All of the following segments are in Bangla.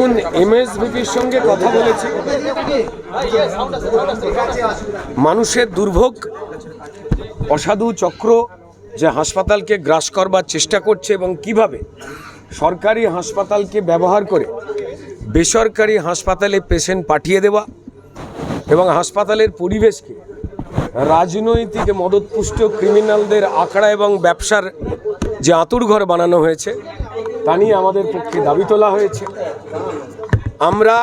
দেখুন এমএসভিপির সঙ্গে কথা বলেছি। মানুষের দুর্ভোগ, অসাধু চক্র যে হাসপাতালকে গ্রাস করবার চেষ্টা করছে এবং কীভাবে সরকারি হাসপাতালকে ব্যবহার করে বেসরকারি হাসপাতালে পেশেন্ট পাঠিয়ে দেওয়া এবং হাসপাতালের পরিবেশকে রাজনৈতিক মদতপুষ্ট ক্রিমিনালদের আখড়া এবং ব্যবসার যে আঁতুড়ঘর বানানো হয়েছে, তা নিয়ে আমাদের পক্ষে দাবি তোলা হয়েছে। আমরা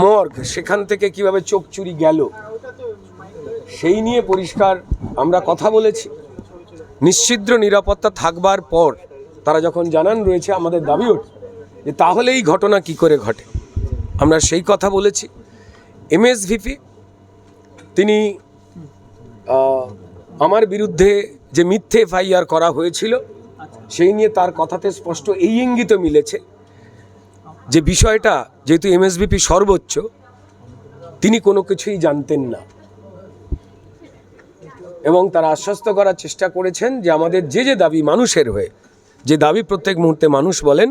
মর্গ, সেখান থেকে কীভাবে চোখ চুরি গেল, সেই নিয়ে পরিষ্কার আমরা কথা বলেছি। নিশ্চিদ্র নিরাপত্তা থাকবার পর তারা যখন জানান রয়েছে আমাদের দাবি ওঠে, যে তাহলে এই ঘটনা কি করে ঘটে? আমরা সেই কথা বলেছি। এমএসভিপি, তিনি আমার বিরুদ্ধে যে মিথ্যে এফআইআর করা হয়েছিল, সেই নিয়ে তার কথাতে স্পষ্ট এই ইঙ্গিত মিলেছে। যে বিষয়টা যেহেতু এমএসভিপি সর্বোচ্চ, তিনি কোনো কিছুই জানতেন না। এবং তারা আশ্বস্ত করার চেষ্টা করেছেন যে আমাদের যে যে দাবি মানুষের হয়ে, যে দাবি প্রত্যেক মুহূর্তে মানুষ বলেন,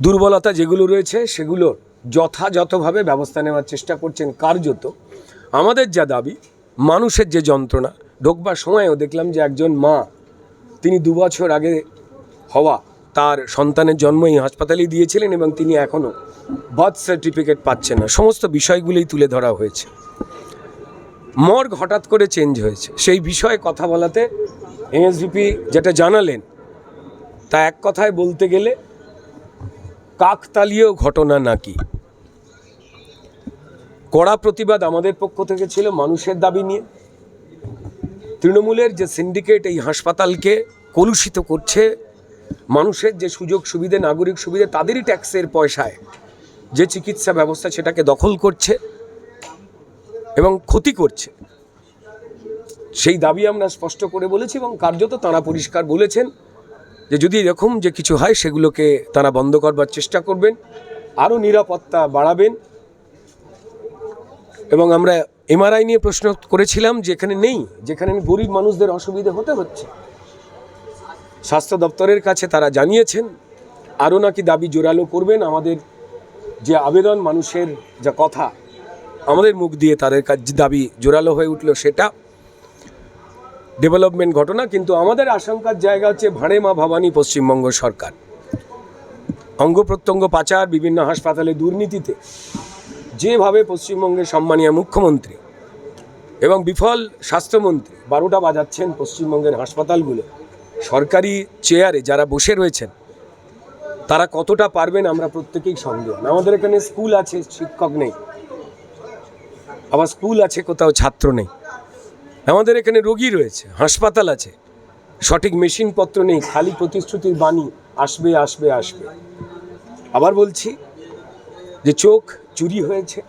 দুর্বলতা যেগুলো রয়েছে সেগুলো যথাযথভাবে ব্যবস্থা নেওয়ার চেষ্টা করছেন কার্যত। আমাদের যা দাবি, মানুষের যে যন্ত্রণা, ঢোকবার সময়ও দেখলাম যে একজন মা, তিনি দু বছর আগে হওয়া তার সন্তানের জন্ম এই হাসপাতালেই দিয়েছিলেন এবং তিনি এখনও বার্থ সার্টিফিকেট পাচ্ছেন না। সমস্ত বিষয়গুলোই তুলে ধরা হয়েছে। মর্গ হঠাৎ করে চেঞ্জ হয়েছে। সেই বিষয়ে কথা বলাতে এনএসভিপি যেটা জানালেন, তা এক কথায় বলতে গেলে কাকতালীয় ঘটনা নাকি? কড়া প্রতিবাদ আমাদের পক্ষ থেকে ছিল মানুষের দাবি নিয়ে। তৃণমূলের যে সিন্ডিকেট এই হাসপাতালকে কলুষিত করছে মানুষের যে সুযোগ সুবিধে, নাগরিক সুবিধে, তাদেরই ট্যাক্সের পয়সায় যে চিকিৎসা ব্যবস্থা সেটাকে দখল করছে এবং ক্ষতি করছে। সেই দাবি আমরা স্পষ্ট করে বলেছি এবং কার্যত তারা পরিষ্কার বলেছেন যে যদি এরকম যে কিছু হয়, সেগুলোকে তারা বন্ধ করবার চেষ্টা করবেন, আরও নিরাপত্তা বাড়াবেন এবং আমরা এমআরআই নিয়ে প্রশ্ন করেছিলাম যেখানে নেই, যেখানে গরিব মানুষদের অসুবিধে হতে হচ্ছে। স্বাস্থ্য দপ্তরের কাছে তারা জানিয়েছেন, আরও নাকি দাবি জোরালো করবেন আমাদের যে আবেদন, মানুষের যা কথা, আমাদের মুখ দিয়ে তাদের কাছে দাবি জোরালো হয়ে উঠল সেটা ডেভেলপমেন্ট ঘটনা, কিন্তু আমাদের আশঙ্কার জায়গা হচ্ছে ভাঁড়ে মা ভবানী পশ্চিমবঙ্গ সরকার। অঙ্গ প্রত্যঙ্গ পাচার, বিভিন্ন হাসপাতালে দুর্নীতিতে, যেভাবে পশ্চিমবঙ্গের সম্মানীয় মুখ্যমন্ত্রী এবং বিফল স্বাস্থ্যমন্ত্রী বারোটা বাজাচ্ছেন পশ্চিমবঙ্গের হাসপাতালগুলো। সরকারি চেয়ারে যারা বসে রয়েছেন, তারা কতটা পারবেন আমরা প্রত্যেকেই সন্দেহ। আমাদের এখানে স্কুল আছে, শিক্ষক নেই। আবার স্কুল আছে, কোথাও ছাত্র নেই। আমাদের এখানে রোগী রয়েছে, হাসপাতাল আছে। সঠিক মেশিনপত্র নেই, খালি প্রতিশ্রুতির বাণী, আসবে আসবে আসবে। আবার বলছি যে চোখ চুরি হয়েছে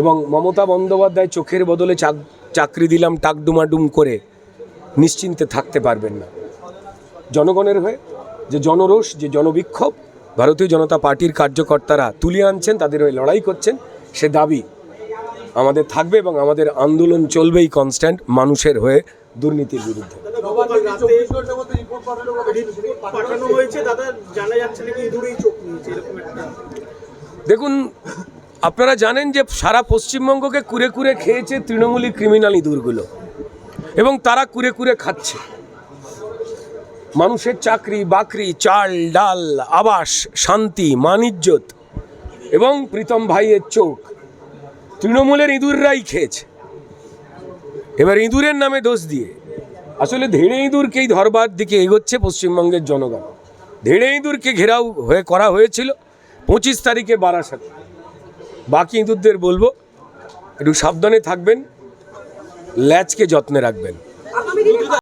এবং মমতা বন্দ্যোপাধ্যায় চোখের বদলে চাকরি দিলাম টাকডুমাডুম করে। নিশ্চিন্তে থাকতে পারবেন না। জনগণের হয়ে যে জনরোষ যে জনবিক্ষোভ ভারতীয় জনতা পার্টির কার্যকর্তারা তুলে আনছেন তাদের হয়ে লড়াই করছেন সে দাবি আমাদের থাকবে এবং আমাদের আন্দোলন চলবেই কনস্ট্যান্ট মানুষের হয়ে দুর্নীতির বিরুদ্ধে। দেখুন আপনারা জানেন যে সারা পশ্চিমবঙ্গকে কুরে কুরে খেয়েছে তৃণমূলী ক্রিমিনাল ইঁদুরগুলো। এবং তারা কুরে কুরে খাচ্ছে। মানুষের চাকরি, বাকরি, চাল, ডাল, আবাস, শান্তি মানিজ্যত এবং প্রীতম ভাইয়ের চোখ তৃণমূলের ইঁদুররাই খেয়েছে। এবার ইঁদুরের নামে দোষ দিয়ে। আসলে ধেড়ে ইঁদুরকেই ধরবার দিকে এগোচ্ছে পশ্চিমবঙ্গের জনগণ। ধেড়ে ইঁদুরকে ঘেরাও হয়ে করা হয়েছিল পঁচিশ তারিখে বারাসাতে। বাকি ইঁদুরদের বলব, একটু সাবধানে থাকবেন। ল্যাচকে যত্নে রাখবেন।